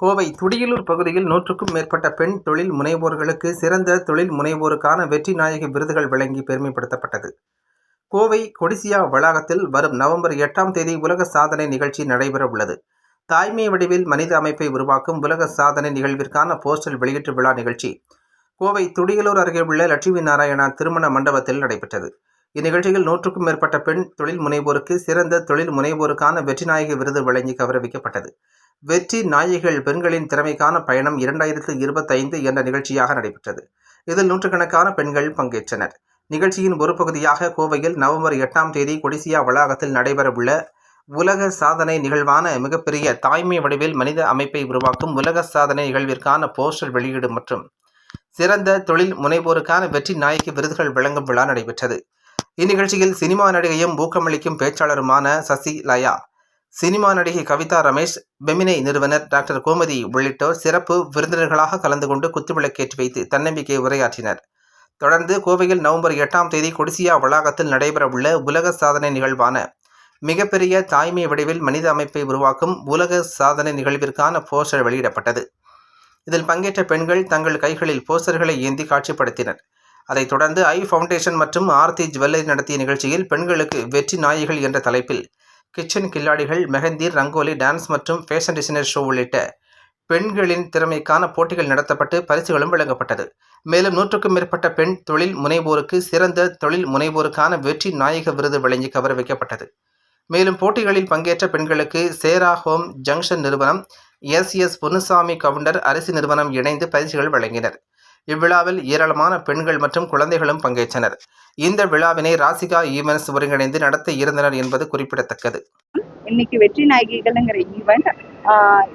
கோவை துடியலூர் பகுதியில் நூற்றுக்கும் மேற்பட்ட பெண் தொழில் முனைவோர்களுக்கு சிறந்த தொழில் முனைவோருக்கான வெற்றி நாயகி விருதுகள் வழங்கி பெருமைப்படுத்தப்பட்டது. கோவை கொடிசியா வளாகத்தில் வரும் நவம்பர் எட்டாம் தேதி உலக சாதனை நிகழ்ச்சி நடைபெற உள்ளது. தாய்மை வடிவில் மனித அமைப்பை உருவாக்கும் உலக சாதனை நிகழ்விற்கான போஸ்டல் வெளியீட்டு விழா நிகழ்ச்சி. கோவை துடியலூர் அருகே உள்ள லட்சுமி நாராயணா திருமண மண்டபத்தில் நடைபெற்றது. இந்நிகழ்ச்சியில் நூற்றுக்கும் மேற்பட்ட பெண் தொழில் முனைவோருக்கு சிறந்த தொழில் முனைவோருக்கான வெற்றிநாயகி விருது வழங்கி கௌரவிக்கப்பட்டது. வெற்றி நாயகிகள் பெண்களின் திறமைக்கான பயணம் இரண்டாயிரத்து இருபத்தைந்து என்ற நிகழ்ச்சியாக நடைபெற்றது. இதில் நூற்றுக்கணக்கான பெண்கள் பங்கேற்றனர். நிகழ்ச்சியின் ஒரு பகுதியாக கோவையில் நவம்பர் எட்டாம் தேதி கொடிசியா வளாகத்தில் நடைபெறவுள்ள உலக சாதனை நிகழ்வான மிகப்பெரிய தாய்மை வடிவில் மனித அமைப்பை உருவாக்கும் உலக சாதனை நிகழ்விற்கான போஸ்டர் வெளியீடு மற்றும் சிறந்த தொழில் முனைவோருக்கான வெற்றி நாயகி விருதுகள் வழங்கும் விழா நடைபெற்றது. இந்நிகழ்ச்சியில் சினிமா நடிகையும் ஊக்கமளிக்கும் பேச்சாளருமான சசி லயா சினிமா நடிகை கவிதா ரமேஷ் பெமினை நிறுவனர் டாக்டர் கோமதி உள்ளிட்டோர் சிறப்பு விருந்தினர்களாக கலந்து கொண்டு குத்துவிளக்கேற்றி வைத்து தன்னம்பிக்கை உரையாற்றினர். தொடர்ந்து கோவையில் நவம்பர் எட்டாம் தேதி கொடிசியா வளாகத்தில் நடைபெறவுள்ள உலக சாதனை நிகழ்வான மிகப்பெரிய தாய்மை வடிவில் மனித அமைப்பை உருவாக்கும் உலக சாதனை நிகழ்விற்கான போஸ்டர் வெளியிடப்பட்டது. இதில் பங்கேற்ற பெண்கள் தங்கள் கைகளில் போஸ்டர்களை ஏந்தி காட்சிப்படுத்தினர். அதைத் தொடர்ந்து ஐ ஃபவுண்டேஷன் மற்றும் ஆர்த்தி ஜுவல்லரி நடத்திய நிகழ்ச்சியில் பெண்களுக்கு வெற்றி நாயகிகள் என்ற தலைப்பில் கிச்சன் கில்லாடிகள் மெஹந்தி ரங்கோலி டான்ஸ் மற்றும் ஃபேஷன் டிசைனர் ஷோ உள்ளிட்ட பெண்களின் திறமைக்கான போட்டிகள் நடத்தப்பட்டு பரிசுகளும் வழங்கப்பட்டது. மேலும் நூற்றுக்கும் மேற்பட்ட பெண் தொழில் முனைவோருக்கு சிறந்த தொழில் முனைவோருக்கான வெற்றி நாயக விருது வழங்கி கௌரவிக்கப்பட்டது மேலும் போட்டிகளில் பங்கேற்ற பெண்களுக்கு சேரா ஹோம் ஜங்ஷன் நிறுவனம் எஸ் எஸ் பொன்னுசாமி கவுண்டர் அரிசி நிறுவனம் இணைந்து பரிசுகள் வழங்கினர். இவ்விழாவில் ஏராளமான பெண்கள் மற்றும் குழந்தைகளும் பங்கேற்றனர். இந்த விழாவினை ராசிகா ஈவென்ட்ஸ் ஒருங்கிணைந்து நடத்த இருந்தனர் என்பது குறிப்பிடத்தக்கது. இன்னைக்கு வெற்றி நாயகிகள்ங்கிற ஈவெண்ட்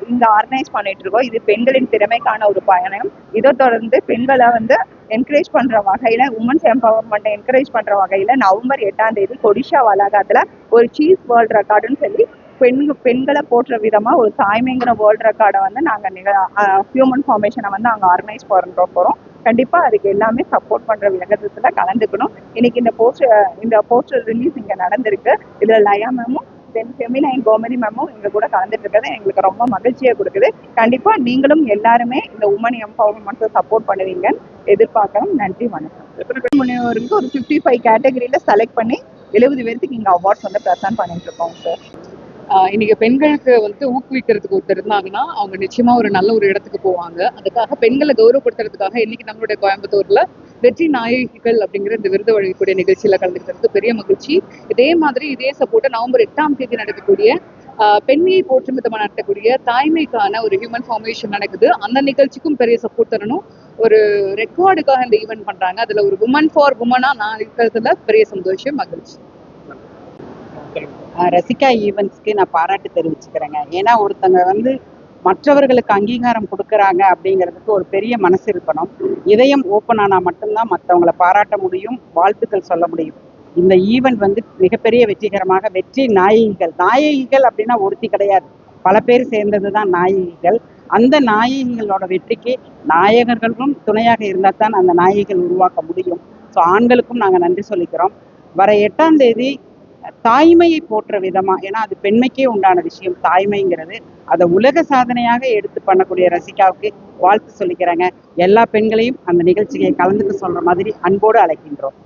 இங்க ஆர்கனைஸ் பண்ணிட்டு இருக்கோம். இது பெண்களின் திறமைக்கான ஒரு பயணம். இதை தொடர்ந்து பெண்களை வந்து என்கரேஜ் பண்ற வகையில உமன்ஸ் எம்பவர்மெண்ட் என்கரேஜ் பண்ற வகையில நவம்பர் எட்டாம் தேதி கொடிஷா வளாகத்துல ஒரு சீஸ் வேர்ல்ட் ரெக்கார்டுன்னு சொல்லி பெண் பெண்களை போற்ற விதமா ஒரு தாய்மைங்கிற வேர்ல்ட் ரெக்கார்டை வந்து நாங்க ஹியூமன் ஃபார்மேஷனை வந்து அங்க ஆர்கனைஸ் பண்ற போறோம். கண்டிப்பா அதுக்கு எல்லாமே சப்போர்ட் பண்ற விதத்துல கலந்துக்கணும். இன்னைக்கு இந்த போஸ்டர் இந்த போஸ்டர் ரிலீஸ் இங்க நடந்திருக்கு. இதுல லயா மேமும் தென் ஃபெமினைன் கோமதி மேமும் எங்க கூட கலந்துட்டு இருக்கிறது. எங்களுக்கு ரொம்ப மகிழ்ச்சியை கொடுக்குது. கண்டிப்பா நீங்களும் எல்லாருமே இந்த உமன் எம்பவர்மெண்ட்டை சப்போர்ட் பண்ணுவீங்கன்னு எதிர்பார்க்கணும் நன்றி வணக்கம். முனைவருக்கு ஒரு ஃபிஃப்டி ஃபைவ் கேட்டகரியில செலக்ட் பண்ணி எழுபது பேருக்கு இங்க அவார்ட்ஸ் வந்து ப்ரெசென்ட் பண்ணிட்டு இருக்கோம் சார் இன்னைக்கு பெண்களுக்கு வந்து ஊக்குவிக்கிறதுக்கு ஒருத்தர் இருந்தாங்கன்னா அவங்க நிச்சயமா ஒரு நல்ல ஒரு இடத்துக்கு போவாங்க. அதுக்காக பெண்களை கௌரவப்படுத்துறதுக்காக இன்னைக்கு நம்மளுடைய கோயம்புத்தூர்ல வெற்றி நாயகிகள் அப்படிங்கிற இந்த விருது வழங்கக்கூடிய நிகழ்ச்சியில கலந்துக்கிறது பெரிய மகிழ்ச்சி. இதே மாதிரி இதே சப்போர்ட்டை நவம்பர் எட்டாம் தேதி நடக்கக்கூடிய ஆஹ் பெண்மையை போற்றும் விதமாக நடத்தக்கூடிய தாய்மைக்கான ஒரு ஹியூமன் ஃபார்மேஷன் நடக்குது. அந்த நிகழ்ச்சிக்கும் பெரிய சப்போர்ட் தரணும். ஒரு ரெக்கார்டுக்காக இந்த ஈவெண்ட் பண்றாங்க. அதுல ஒரு உமன் ஃபார் உமனா நான் இருக்கிறதுல பெரிய சந்தோஷம் மகிழ்ச்சி. ரசிகா ஈவெண்ட்ஸ்க்கு நான் பாராட்டு தெரிவிச்சுக்கிறேங்க. ஏன்னா ஒருத்தங்க வந்து மற்றவர்களுக்கு அங்கீகாரம் கொடுக்குறாங்க அப்படிங்கிறதுக்கு ஒரு பெரிய மனசு இருக்கணும். இதயம் ஓப்பன் ஆனால் மட்டும்தான் மற்றவங்களை பாராட்ட முடியும் வாழ்த்துக்கள் சொல்ல முடியும். இந்த ஈவெண்ட் வந்து மிகப்பெரிய வெற்றிகரமாக வெற்றி நாயகிகள். நாயகிகள் அப்படின்னா ஒருத்தி கிடையாது. பல பேர் சேர்ந்தது தான் நாயகிகள். அந்த நாயகிகளோட வெற்றிக்கு நாயகர்களும் துணையாக இருந்தால் தான் அந்த நாயகிகள் உருவாக்க முடியும். ஸோ ஆண்களுக்கும் நாங்கள் நன்றி சொல்லிக்கிறோம். வர எட்டாம் தேதி தாய்மையை போற்ற விதமா ஏன்னா அது பெண்மைக்கே உண்டான விஷயம் தாய்மைங்கிறது. அதை உலக சாதனையாக எடுத்து பண்ணக்கூடிய ரசிகாவுக்கு வாழ்த்து சொல்லிக்கிறாங்க. எல்லா பெண்களையும் அந்த நிகழ்ச்சியை கலந்துக்க சொல்ற மாதிரி அன்போடு அழைக்கின்றோம்.